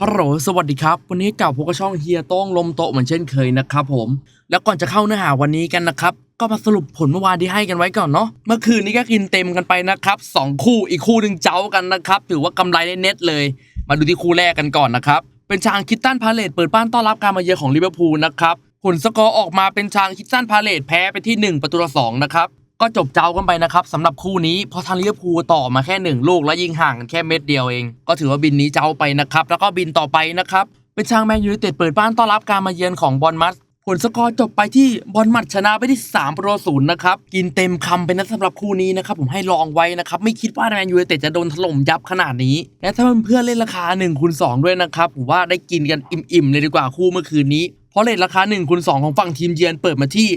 ฮัลโหล สวัสดีครับ วันนี้กลับพบกับช่องเฮียโต้งลมโตเหมือนเช่นเคยนะครับผม แล้วก่อนจะเข้าเนื้อหาวันนี้กันนะครับ ก็มาสรุปผลเมื่อวานที่ให้กันไว้ก่อนเนาะ เมื่อคืนนี้ก็กินเต็มกันไปนะครับสองคู่ อีกคู่หนึ่งเจ้ากันนะครับ ถือว่ากำไรได้เน็ตเลย มาดูที่คู่แรกกันก่อนนะครับ เป็นชางคิตตันพาเลตเปิดบ้านต้อนรับการมาเยือนของลิเวอร์พูลนะครับ ผลสกอร์ออกมาเป็นชางคิตตันพาเลตแพ้ไปที่ 1 ประตูต่อสองนะครับ ก็จบเจ้ากันไปนะครับสำหรับคู่นี้เพอทางลิเวอร์พูลต่อมาแค่หนึ่งลูกและยิงห่างกันแค่เม็ดเดียวเอง ก็ถือว่าบินนี้เจ้าไปนะครับแล้วก็บินต่อไปนะครับเป็นชางแมนยูไนเต็ดเปิดบ้านต้อนรับการมาเยือนของบอลมัสผลสกอร์จบไปที่บอลมัดชนะไปที่3ประตูศูนย์นะครับ กินเต็มคำไปนะสำหรับคู่นี้นะครับ ผมให้ลองไว้นะครับ ไม่คิดว่าแมนยูเต็ดจะโดนถล่มยับขนาดนี้ และถ้าเพื่อนเล่นราคา1คูณ2ด้วยนะครับ ผมว่าได้กินกันอิ่มๆเลยดีกว่าคู่เมื่อคืนนี้ เพราะเลทราคา 1คูณ2ของฝั่งทีมเยือนเปิดมาที่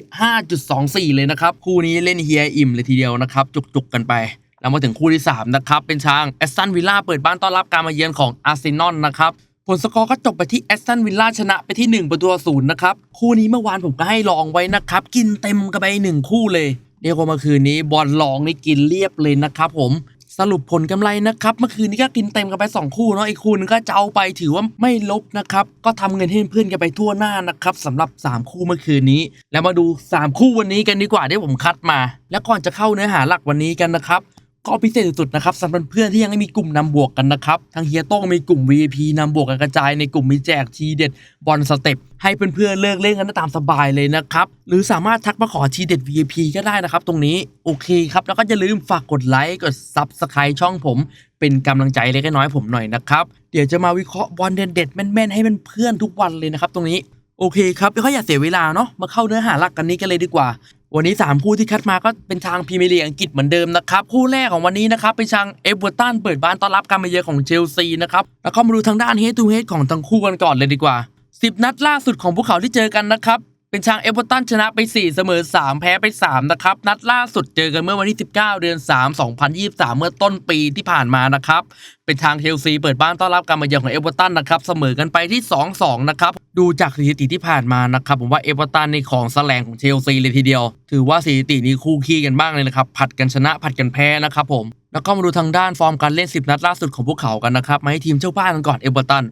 5.24 เลยนะครับ คู่นี้เล่นเฮียอิ่มเลยทีเดียวนะครับ จุกๆกันไปแล้วมาถึงคู่ที่ 3 นะครับ เป็นช้างแอสตันวิลล่าเปิดบ้านต้อนรับการมาเยือนของอาร์เซนอลนะครับผลสกอร์ก็จบไปที่แอสตันวิลล่าชนะไปที่ 1 ประตูศูนย์นะครับ คู่นี้เมื่อวานผมก็ให้ลองไว้นะครับ กินเต็มกันไปหนึ่งคู่เลยเรียกว่าเมื่อคืนนี้บอลลองนี่กินเรียบเลยนะครับผม สรุปผลกำไรนะครับ เมื่อคืนนี้ก็กินเต็มกันไป 2 คู่เนาะอีกคู่นึงก็เจ้าไปถือว่าไม่ลบนะครับ ก็ทำเงินให้เพื่อนกันไปทั่วหน้านะครับสำหรับ 3 คู่เมื่อคืนนี้ แล้วมาดู 3 คู่วันนี้กันดีกว่าที่ผมคัดมา และก่อนจะเข้าเนื้อหาหลักวันนี้กันนะครับ ก็พิเศษสุดๆนะครับสำหรับเพื่อนที่ยังไม่มีกลุ่มนำบวกกันนะครับทางเฮียโต้งมีกลุ่ม VIP นำบวกกันกระจายในกลุ่มมีแจกทีเด็ดบอลสเต็ปให้เพื่อนๆเลิกเล่นกันได้ตามสบายเลยนะครับหรือสามารถทักมาขอทีเด็ด VIP ก็ได้นะครับ ตรงนี้โอเคครับ แล้วก็อย่าลืมฝากกดไลค์กด Subscribe ช่องผม เป็นกำลังใจเล็กน้อยผมหน่อยนะครับเดี๋ยวจะมาวิเคราะห์บอลเด็ดๆแม่นๆให้เพื่อนๆทุกวันเลยนะครับตรงนี้โอเคครับไม่ค่อยอยากเสียเวลาเนาะมาเข้าเนื้อหาหลักกันนี้กันเลยดีกว่า วันนี้ 3 คู่ที่คัดมาก็เป็นทางพรีเมียร์ลีกอังกฤษเหมือนเดิมนะครับ คู่แรกของวันนี้นะครับเป็นทางเอเวอร์ตันเปิดบ้านต้อนรับการมาเยือนของเชลซีนะครับแล้วก็มาดูทางด้านเฮดทูเฮดของทั้งคู่กันก่อนเลยดีกว่า 10 นัดล่าสุดของพวกเขาที่เจอกันนะครับ เป็นทางเอเวอร์ตันชนะไป 4 เสมอ 3 แพ้ไป 3 นะครับ นัดล่าสุดเจอกันเมื่อวันที่ 19 เดือน 3 2023 เมื่อต้นปีที่ผ่านมานะครับ เป็นทางเชลซีเปิดบ้านต้อนรับการมาเยือนของเอเวอร์ตันนะครับ เสมอกันไปที่ 2-2 นะครับ ดูจากสถิติที่ผ่านมานะครับ ผมว่าเอเวอร์ตันในของแสลงของเชลซีเลยทีเดียว ถือว่าสถิตินี้คู่ขี้กันบ้างเลยนะครับผัดกันชนะผัดกันแพ้นะครับผมแล้วก็มาดูทางด้านฟอร์มการเล่น 10 นัดล่าสุดของพวกเขากันนะครับมาให้ทีมเจ้าบ้านกันก่อนเอเวอร์ตัน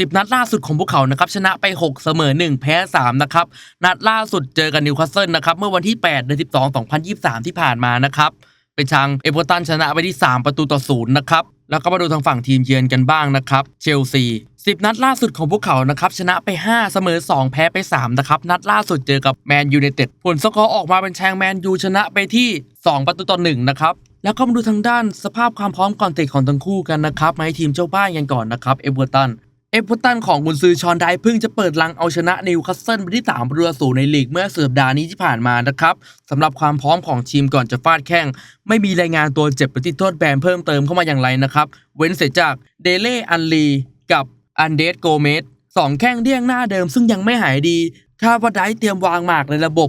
10 นัดล่าสุดของพวกเขานะครับชนะไป 6 เสมอ 1 แพ้ 3 นะครับ นัดล่าสุดเจอกันนิวคาสเซิลนะครับ เมื่อวันที่ 8 เดือน 12 2023 ที่ผ่านมานะครับเป็นทางเอเวอร์ตันชนะไปที่ 3 ประตูต่อศูนย์นะครับแล้วก็มาดูทางฝั่งทีมเยือนกันบ้างนะครับ เชลซี 10 นัดล่าสุดของพวกเขานะครับชนะไป 5 เสมอ 2 แพ้ไป 3 นะครับ นัดล่าสุดเจอกับแมนยูไนเต็ดผลสกอร์ออกมาเป็นแชงแมนยูชนะไปที่ 2 ประตูต่อ1นะครับแล้วก็มาดูทางด้านสภาพความพร้อมก่อนเตะของทั้งคู่กันนะครับมาให้ทีมเจ้าบ้านกันก่อนนะครับเอเวอร์ตัน เอเวอร์ตันของกุนซือชอนไดเพิ่งจะเปิดลังเอาชนะนิวคาสเซิลไปที่3ประตูศูนย์ในลีกเมื่อสัปดาห์นี้ที่ผ่านมานะครับสำหรับความพร้อมของทีมก่อนจะฟาดแข้ง ไม่มีรายงานตัวเจ็บประติดโทษแบนเพิ่มเติมเข้ามาอย่างไรนะครับ เว้นเสียจากเดเล่อันลีกับอันเดสโกเมสสองแข้งเดี่ยงหน้าเดิมซึ่งยังไม่หายดีคาดว่าได้เตรียมวางหมากในระบบ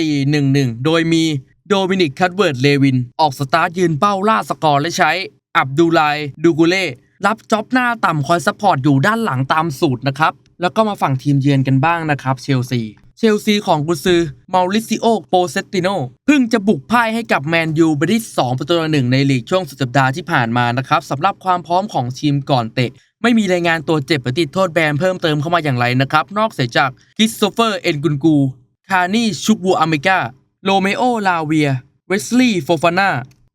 4-4-1-1 โดยมีโดมินิกคัตเวิร์ดเลวิน ออกสตาร์ทยืนเป้าล่าสกอร์และใช้อับดูไลดูกุเล่ รับจ็อบหน้าต่ำคอยซัพพอร์ตอยู่ด้านหลังตามสูตรนะครับ แล้วก็มาฝั่งทีมเยือนกันบ้างนะครับเชลซีเชลซีของกุซือมาริซิโอโปเซติโนเพิ่งจะบุกพ่ายให้กับแมนยูไปที่2ประตูต่อหนึ่งในลีกช่วงสุดสัปดาห์ที่ผ่านมานะครับสำหรับความพร้อมของทีมก่อนเตะ ไม่มีรายงานตัวเจ็บประติดโทษแบนเพิ่มเติมเข้ามาอย่างไรนะครับ นอกเสียจากคิสโตเฟอร์เอ็นกุนกูคานี่ชุกบูอเมกาโรเมโอลาเวียเวสลีย์โฟฟาน่า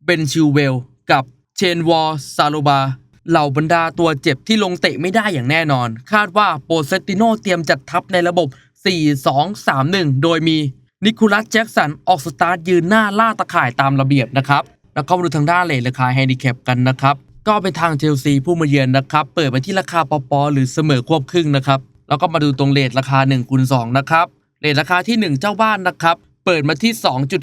เบนชิลเวล กับเชนวอร์ซาโลบา เหล่าบรรดาตัวเจ็บที่ลงเตะไม่ได้อย่างแน่นอน คาดว่าโปเซติโนเตรียมจัดทัพในระบบ 4-2-3-1 โดยมีนิโคลัสแจ็กสันออกสตาร์ทยืนหน้าล่าตะข่ายตามระเบียบนะครับแล้วก็มาดูทางด้านเลทราคาแฮนดิแคปกันนะครับ ก็เป็นทางเชลซีผู้มาเยือนนะครับ เปิดไปที่ราคาปอปอหรือเสมอควบครึ่งนะครับ แล้วก็มาดูตรงเลทราคา1คูณ2นะครับเลทราคาที่ 1 เจ้าบ้านนะครับ เปิดมาที่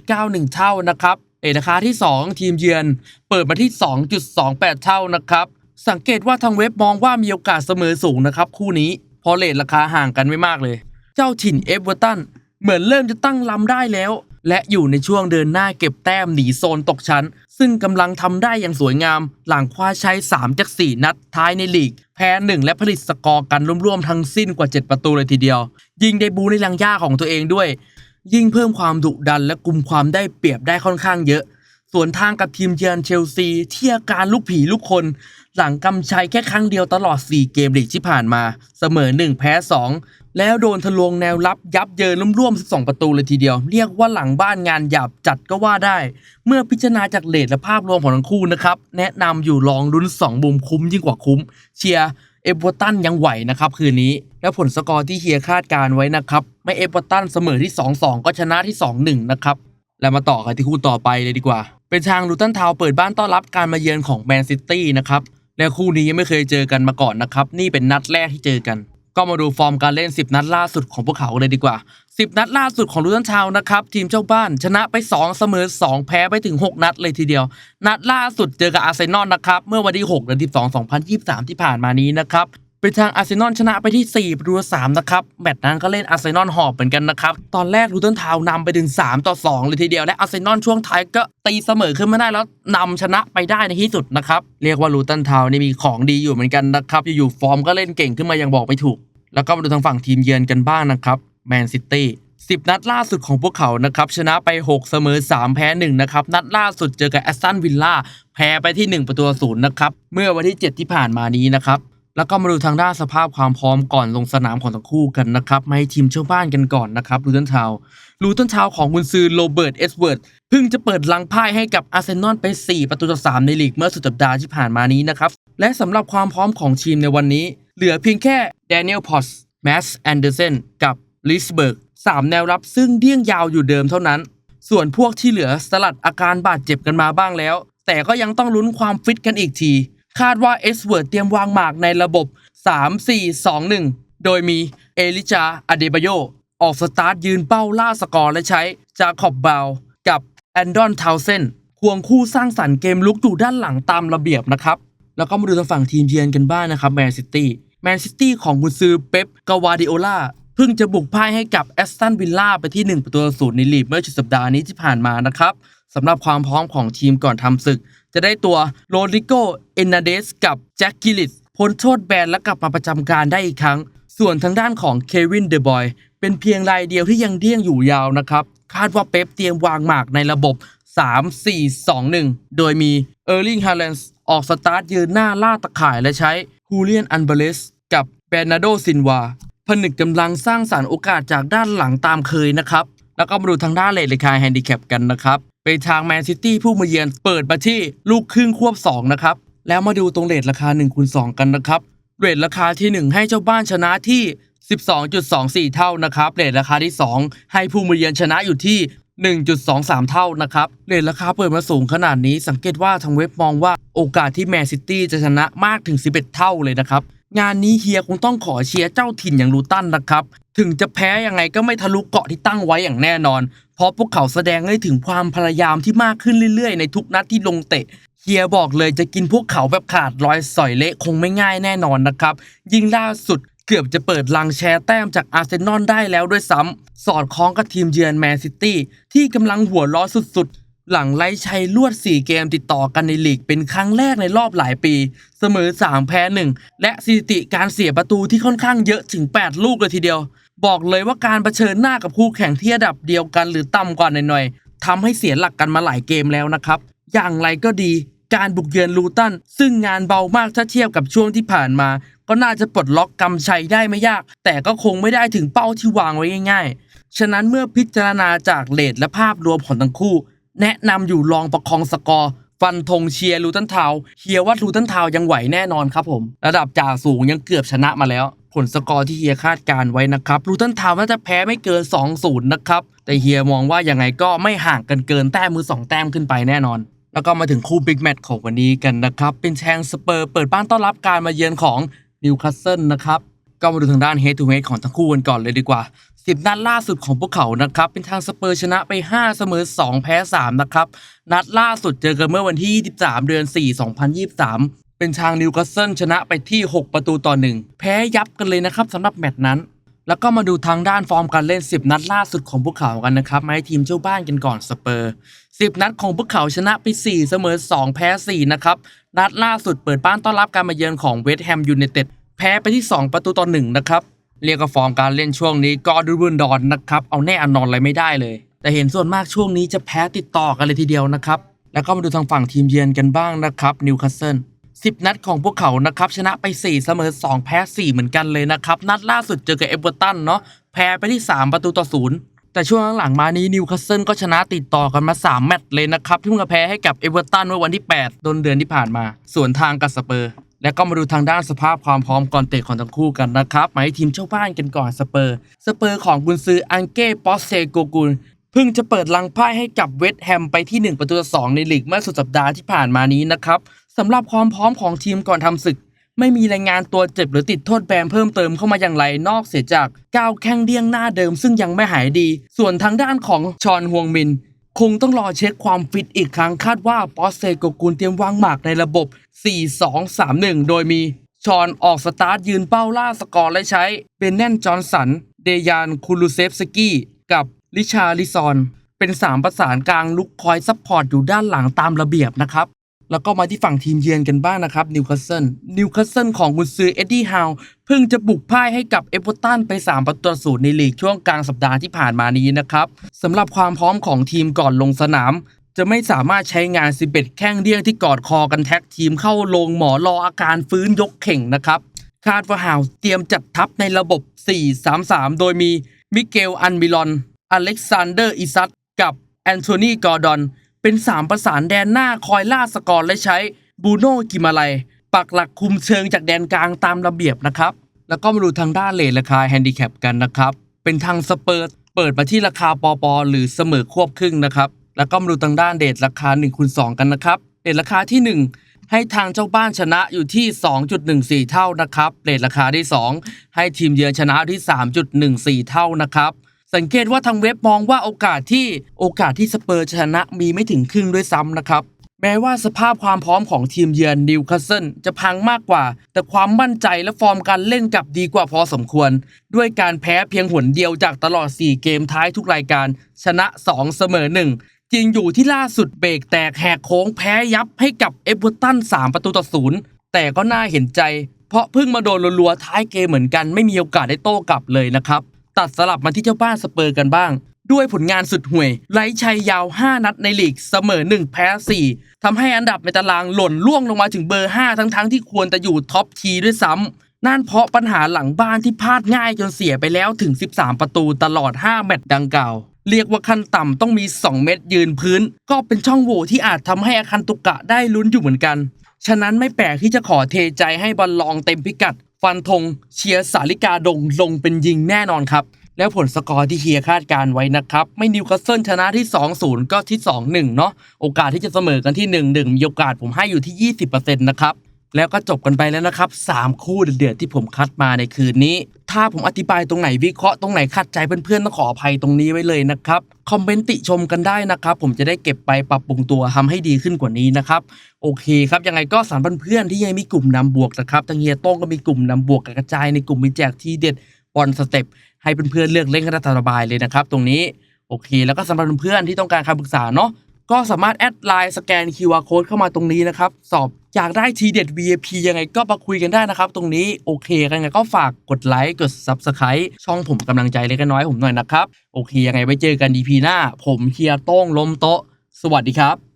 2.91 เท่านะครับเลทราคาที่ 2 ทีมเยือน เปิดมาที่ 2.28 เท่านะครับ สังเกตว่าทางเว็บมองว่ามีโอกาสเสมอสูงนะครับคู่นี้เพราะเลทราคาห่างกันไม่มากเลย เจ้าถิ่นเอเวอร์ตันเหมือนเริ่มจะตั้งลำได้แล้ว และอยู่ในช่วงเดินหน้าเก็บแต้มหนีโซนตกชั้น ซึ่งกำลังทำได้อย่างสวยงาม หลังคว้าชัย3จาก4นัดท้ายในลีก แพ้ 1 และผลิตสกอร์กันรวมๆทั้งสิ้นกว่า 7 ประตูเลยทีเดียว ยิงเดบูในลังย่าของตัวเองด้วย ยิ่งเพิ่มความดุดันและกลุ่มความได้เปรียบได้ค่อนข้างเยอะ ส่วนทางกับทีมเยือนเชลซีที่อาการลูกผีลูกคนหลังกำชัยแค่ครั้งเดียวตลอด 4 เกมลีกที่ผ่านมา เสมอ 1 แพ้ 2 แล้วโดนทะลวงแนวรับยับเยินร่วมๆ 12 ประตูเลยทีเดียว เรียกว่าหลังบ้านงานหยาบจัดก็ว่าได้ เมื่อพิจารณาจากเลทและภาพรวมของทั้งคู่นะครับ แนะนำอยู่ลองลุ้น2บุมคุ้มยิ่งกว่าคุ้ม เชียร์เอเวอร์ตันยังไหวนะครับคืนนี้ และผลสกอร์ที่เฮียคาดการไว้นะครับ ไม่เอเวอร์ตันเสมอที่ 2-2 ก็ชนะที่ 2-1 นะครับแล้วมาต่อกันที่คู่ต่อไปเลยดีกว่า เป็นทางลูตันทาวเปิดบ้านต้อนรับการมาเยือนของแมนซิตี้นะครับ และคู่นี้ยังไม่เคยเจอกันมาก่อนนะครับ นี่เป็นนัดแรกที่เจอกัน ก็มาดูฟอร์มการเล่น 10 นัดล่าสุดของพวกเขาเลยดีกว่า 10 นัดล่าสุดของลูตันชาวนะครับ ทีมเจ้าบ้านชนะไป 2 เสมอ 2 แพ้ไปถึง 6 นัดเลยทีเดียว นัดล่าสุดเจอกับอาร์เซนอลนะครับ เมื่อวันที่6เดือน12 2023 ที่ผ่านมานี้นะครับ เป็นทางอาร์เซนอลชนะไปที่ 4 ประตูต่อ3นะครับ แมตช์นั้นก็เล่นอาร์เซนอลหอบเหมือนกันนะครับ ตอนแรกลูตันทาวนำไปถึง 3 ต่อ 2 เลยทีเดียว และอาร์เซนอลช่วงท้ายก็ตีเสมอขึ้นมาได้แล้วนำชนะไปได้ในที่สุดนะครับ เรียกว่าลูตันทาวนี่มีของดีอยู่เหมือนกันนะครับ อยู่ๆฟอร์มก็เล่นเก่งขึ้นมายังบอกไม่ถูก แล้วก็มาดูทางฝั่งทีมเยือนกันบ้างนะครับแมนซิตี้10 นัดล่าสุดของพวกเขานะครับชนะไป 6 เสมอ 3 แพ้ 1 นะครับ นัดล่าสุดเจอกับแอสตันวิลล่าแพ้ไปที่ 1 ประตูศูนย์นะครับ เมื่อวันที่ 7 ที่ผ่านมานี้นะครับ แล้วก็มาดูทางด้านสภาพความพร้อมก่อนลงสนามของทั้งคู่กันนะครับมาให้ทีมเจ้าบ้านกันก่อนนะครับลูตันทาวลูตันทาวของกุนซือโรเบิร์ตเอสเวิร์ดเพิ่งจะเปิดลังพ่ายให้กับอาร์เซนอลไป 4 ประตูต่อ3ในลีกเมื่อสุดสัปดาห์ที่ผ่านมานี้นะครับ และสำหรับความพร้อมของทีมในวันนี้ เหลือเพียงแค่แดเนียลพอสแมสแอนเดอร์เซนกับลิสเบิร์กสามแนวรับซึ่งเดี่ยงยาวอยู่เดิมเท่านั้น ส่วนพวกที่เหลือสลัดอาการบาดเจ็บกันมาบ้างแล้ว แต่ก็ยังต้องลุ้นความฟิตกันอีกที คาดว่าเอสเวิร์ดเตรียมวางหมากในระบบ 3-4-2-1 โดยมีเอลิจาอเดบาโยออกสตาร์ทยืนเป้าล่าสกอร์และใช้จาคอบบาวกับแอนดอนทาวเซนควงคู่สร้างสรรค์เกมลุกอยู่ด้านหลังตามระเบียบนะครับ แล้วก็มาดูทางฝั่งทีมเยือนกันบ้างนะครับแมนซิตี้แมนซิตี้ของกุนซือเป๊ปกาวาดิโอลาเพิ่งจะบุกพ่ายให้กับแอสตันวิลล่าไปที่ 1 ประตูต่อศูนย์ในลีกเมื่อสุดสัปดาห์นี้ที่ผ่านมานะครับสำหรับความพร้อมของทีมก่อนทำศึก จะได้ตัวโรดิโกเอนาเดสกับแจ็คกิลิสพ้นโทษแบนและกลับมาประจำการได้อีกครั้ง ส่วนทางด้านของเควินเดอะบอยเป็นเพียงรายเดียวที่ยังเดี้ยงอยู่ยาวนะครับ คาดว่าเป๊ปเตรียมวางหมากในระบบ 3-4-2-1 โดยมีเออร์ลิงฮาเลนส์ออกสตาร์ทยืนหน้าล่าตะข่ายและใช้ฮูเลียนอันเบเลสกับเบรนาโดซินวาผนึกกำลังสร้างสารรค์โอกาสจากด้านหลังตามเคยนะครับ แล้วก็มาดูทางด้านเลทราคาแฮนดิแคปกันนะครับเป็นทางแมนซิตี้ผู้มาเยือนเปิดมาที่ลูกครึ่งควบ 2 นะครับ แล้วมาดูตรงเลทราคา1คูณ2กันนะครับเรทราคาที่ 1 ให้เจ้าบ้านชนะที่ 12.24 เท่านะครับเรทราคาที่ 2 ให้ผู้มาเยือนชนะอยู่ที่1.23 เท่านะครับเรทราคาเปิดมาสูงขนาดนี้ สังเกตว่าทางเว็บมองว่าโอกาสที่แมนซิตี้จะชนะมากถึง 11 เท่าเลยนะครับ งานนี้เฮียคงต้องขอเชียร์เจ้าถิ่นอย่างลูตันนะครับ ถึงจะแพ้ยังไงก็ไม่ทะลุเกาะที่ตั้งไว้อย่างแน่นอน เพราะพวกเขาแสดงให้ถึงความพยายามที่มากขึ้นเรื่อยๆ ในทุกนัดที่ลงเตะเฮียบอกเลยจะกินพวกเขาแบบขาดรอยสอยเละคงไม่ง่ายแน่นอนนะครับ ยิ่งล่าสุดเกือบจะเปิดลังแชร์แต้มจากอาร์เซนอลได้แล้วด้วยซ้ำ สอดคล้องกับทีมเยือนแมนซิตี้ที่กำลังหัวล้อสุดๆ หลังไล่ชัยลวด 4 เกมติดต่อกันในลีกเป็นครั้งแรกในรอบหลายปี เสมอ 3 แพ้ 1 และสถิติการเสียประตูที่ค่อนข้างเยอะถึง 8 ลูกเลยทีเดียว บอกเลยว่าการเผชิญหน้ากับคู่แข่งที่ระดับเดียวกันหรือต่ำกว่าหน่อยๆทำให้เสียหลักกันมาหลายเกมแล้วนะครับ อย่างไรก็ดี การบุกเยือนลูตันซึ่งงานเบามากถ้าเทียบกับช่วงที่ผ่านมา ก็น่าจะปลดล็อกกำชัยได้ไม่ยาก แต่ก็คงไม่ได้ถึงเป้าที่วางไว้ง่ายๆ ฉะนั้นเมื่อพิจารณาจากเลทและภาพรวมของทั้งคู่ แนะนำอยู่ลองประคองสกอร์ ฟันธงเชียร์ลูตันทาวเฮียว่าลูตันทาวยังไหวแน่นอนครับผม ระดับจ่าสูงยังเกือบชนะมาแล้ว ผลสกอร์ที่เฮียคาดการไว้นะครับลูตันทาวน่าจะแพ้ไม่เกิน 2-0 นะครับ แต่เฮียมองว่ายังไงก็ไม่ห่างกันเกินแต้มมือ 2 แต้มขึ้นไปแน่นอนแล้วก็มาถึงคู่บิ๊กแมตช์ของวันนี้กันนะครับ เป็นแชงสเปอร์เปิดบ้านต้อนรับการมาเยือนของนิวคาสเซิลนะครับ ก็มาดูทางด้าน head to head ของทั้งคู่กันก่อนเลยดีกว่า 10 นัดล่าสุดของพวกเขานะครับ เป็นทางสเปอร์ชนะไป 5 เสมอ 2 แพ้ 3 นะครับ นัดล่าสุดเจอกันเมื่อวันที่ 23 เดือน 4 2023 เป็นทางนิวคาสเซิลชนะไปที่ 6 ประตูต่อ 1 แพ้ยับกันเลยนะครับสำหรับแมตช์นั้น แล้วก็มาดูทางด้านฟอร์มการเล่น 10 นัดล่าสุดของพวกเขากันนะครับมาให้ทีมเจ้าบ้านกันก่อนสเปอร์ 10 นัดของพวกเขาชนะไป 4 เสมอ 2 แพ้ 4 นะครับ นัดล่าสุดเปิดบ้านต้อนรับการมาเยือนของเวสต์แฮมยูไนเต็ดแพ้ไปที่ 2 ประตูต่อ 1 นะครับ เรียกว่าฟอร์มการเล่นช่วงนี้ก็ดูบุนดอนนะครับ เอาแน่อนอนอะไรไม่ได้เลย แต่เห็นส่วนมากช่วงนี้จะแพ้ติดต่อกันเลยทีเดียวนะครับ แล้วก็มาดูทางฝั่งทีมเยือนกันบ้างนะครับนิวคาสเซิล10 นัดของพวกเขานะครับชนะไป 4 เสมอ 2 แพ้ 4 เหมือนกันเลยนะครับ นัดล่าสุดเจอกับเอเวอร์ตันเนาะแพ้ไปที่ 3 ประตูต่อศูนย์แต่ช่วงหลังมานี้นิวคาสเซิลก็ชนะติดต่อกันมา 3 แมตช์เลยนะครับที่เพิ่งจะแพ้ให้กับเอเวอร์ตันเมื่อวันที่ 8 ต้นเดือนที่ผ่านมา ส่วนทางกับสเปอร์ และก็มาดูทางด้านสภาพความพร้อมก่อนเตะของทั้งคู่กันนะครับมาให้ทีมเจ้าบ้านกันก่อนสเปอร์ สเปอร์ของกุนซืออังเก้ปอสเซโกกุลเพิ่งจะเปิดลังไพ่ให้กับเวสต์แฮมไปที่ 1 ประตูต่อ2ในลีกเมื่อสุดสัปดาห์ที่ผ่านมานี้นะครับสำหรับความพร้อมของทีมก่อนทำศึก ไม่มีรายงานตัวเจ็บหรือติดโทษแบนเพิ่มเติมเข้ามาอย่างไรนอกเสียจากก้าวแข้งเดี้ยงหน้าเดิมซึ่งยังไม่หายดี ส่วนทางด้านของชอนฮวงมิน คงต้องรอเช็คความฟิตอีกครั้งคาดว่าปอสเซโกกูลเตรียมวางหมากในระบบ 4-2-3-1 โดยมีชอนออกสตาร์ทยืนเป้าล่าสกอร์และใช้เบนแนนจอห์นสัน เดยานคูลูเซฟสกี้ กับลิชาลิซอน เป็น 3 ประสานกลางลุกคอยซัพพอร์ตอยู่ด้านหลังตามระเบียบนะครับ แล้วก็มาที่ฝั่งทีมเยือนกันบ้างนะครับนิวคาสเซิลนิวคาสเซิลของกุนซือเอ็ดดี้ฮาวเพิ่งจะบุกพ่ายให้กับเอเวอร์ตันไป 3 ประตูต่อศูนย์ในลีกช่วงกลางสัปดาห์ที่ผ่านมานี้นะครับสำหรับความพร้อมของทีมก่อนลงสนาม จะไม่สามารถใช้งาน 11 แข้งเดี้ยงที่กอดคอกันแท็กทีมเข้าลงหมอรออาการฟื้นยกเข่งนะครับคาดว่าฮาวเตรียมจัดทัพในระบบ 4-3-3 โดยมีมิเกลอันบิลอน อเล็กซานเดอร์อิซัตกับแอนโทนีกอร์ดอน เป็น 3 ประสานแดนหน้าคอยล่าสกอร์และใช้บูโน่กิมาไลปักหลักคุมเชิงจากแดนกลางตามระเบียบนะครับ แล้วก็มาดูทางด้านเลทราคาแฮนดิแคปกันนะครับ เป็นทางสเปอร์เปิดมาที่ราคาปอปอหรือเสมอควบครึ่งนะครับ แล้วก็มาดูทางด้านเดทราคา1คูณ2กันนะครับเดทราคาที่ 1ให้ทางเจ้าบ้านชนะอยู่ที่ 2.14 เท่านะครับเรทราคาที่ 2 ให้ทีมเยือนชนะที่ 3.14 เท่านะครับ สังเกตว่าทางเว็บมองว่าโอกาสที่โอกาสที่สเปอร์ชนะมีไม่ถึงครึ่งด้วยซ้ำนะครับ แม้ว่าสภาพความพร้อมของทีมเยือนนิวคาสเซิลจะพังมากกว่า แต่ความมั่นใจและฟอร์มการเล่นกลับดีกว่าพอสมควร ด้วยการแพ้เพียงหนเดียวจากตลอด 4 เกมท้ายทุกรายการ ชนะ 2 เสมอ 1 จริงอยู่ที่ล่าสุดเบรกแตกแหกโค้งแพ้ยับให้กับเอเวอร์ตัน3ประตูต่อศูนย์แต่ก็น่าเห็นใจ เพราะเพิ่งมาโดนรัวๆท้ายเกมเหมือนกันไม่มีโอกาสได้โต้กลับเลยนะครับ ตัดสลับมาที่เจ้าบ้านสเปอร์กันบ้าง ด้วยผลงานสุดห่วย ไร้ชัยยาว 5 นัดในลีกเสมอ 1 แพ้ 4ทำให้อันดับในตารางหล่นล่วงลงมาถึงเบอร์ 5 ทั้งๆที่ควรจะอยู่ท็อปทีด้วยซ้ำนั่นเพราะปัญหาหลังบ้านที่พลาดง่ายจนเสียไปแล้วถึง 13 ประตูตลอด 5 แมตช์ดังกล่าว เรียกว่าขั้นต่ำต้องมี 2 เม็ดยืนพื้น ก็เป็นช่องโหว่ที่อาจทำให้อาคันตุกะได้ลุ้นอยู่เหมือนกัน ฉะนั้นไม่แปลกที่จะขอเทใจให้บอลลองเต็มพิกัด ฟันธงเชียร์สาลิกาดงลงเป็นยิงแน่นอนครับ แล้วผลสกอร์ที่เฮียคาดการไว้นะครับ ไม่นิวคาสเซิลชนะที่ 2-0 ก็ที่ 2-1 เนาะโอกาสที่จะเสมอกันที่ 1-1 มีโอกาสผมให้อยู่ที่ 20%นะครับ แล้วก็จบกันไปแล้วนะครับ 3 คู่เดือดที่ผมคัดมาในคืนนี้ ถ้าผมอธิบายตรงไหนวิเคราะห์ตรงไหนขัดใจเพื่อนๆต้องขออภัยตรงนี้ไว้เลยนะครับ คอมเมนต์ติชมกันได้นะครับ ผมจะได้เก็บไปปรับปรุงตัวทำให้ดีขึ้นกว่านี้นะครับ โอเคครับ ยังไงก็สารเพื่อนๆที่ยังมีกลุ่มนำบวกนะครับทางเฮียโต้งก็มีกลุ่มนำบวกกระจายในกลุ่มมีแจกที่เด็ดบอลสเต็ปให้เพื่อนๆเลือกเล่นกันสบายเลยนะครับ ตรงนี้โอเค แล้วก็สำหรับเพื่อนๆที่ต้องการคำปรึกษาเนาะ ก็สามารถแอดไลน์สแกน QR Code เข้ามาตรงนี้นะครับ สอบอยากได้ทีเด็ด VIP ยังไงก็มาคุยกันได้นะครับ ตรงนี้โอเคยังไงก็ฝากกดไลค์กด Subscribe ช่องผมกำลังใจเล็กน้อยผมหน่อยนะครับ โอเคยังไงไว้เจอกัน EP หน้า ผมเฮียโต้งล้มโต๊ะ สวัสดีครับ